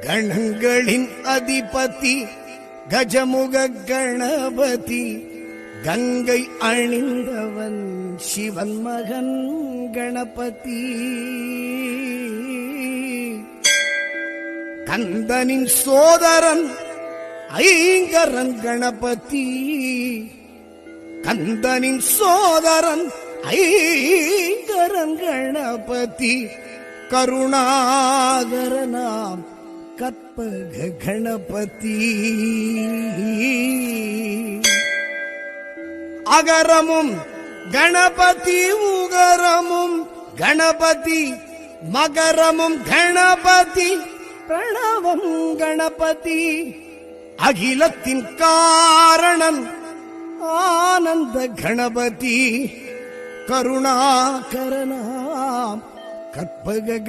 கணங்களின் அதிபதி கஜமுக கணபதி கங்கை அணிந்தவன் சிவன் மகன் கணபதி. கந்தனின் சோதரன் ஐங்கரன் கணபதி. கந்தனின் சோதரன் ஐங்கரன் கணபதி. கருணாகரனாம் கற்பக கணபதி. அகரமும் கணபதி உகரமும் கணபதி மகரமும் கணபதி பிரணவம் கணபதி. அகிலத்தின் காரணம் ஆனந்த கணபதி. கருணாகரணாம் கற்பக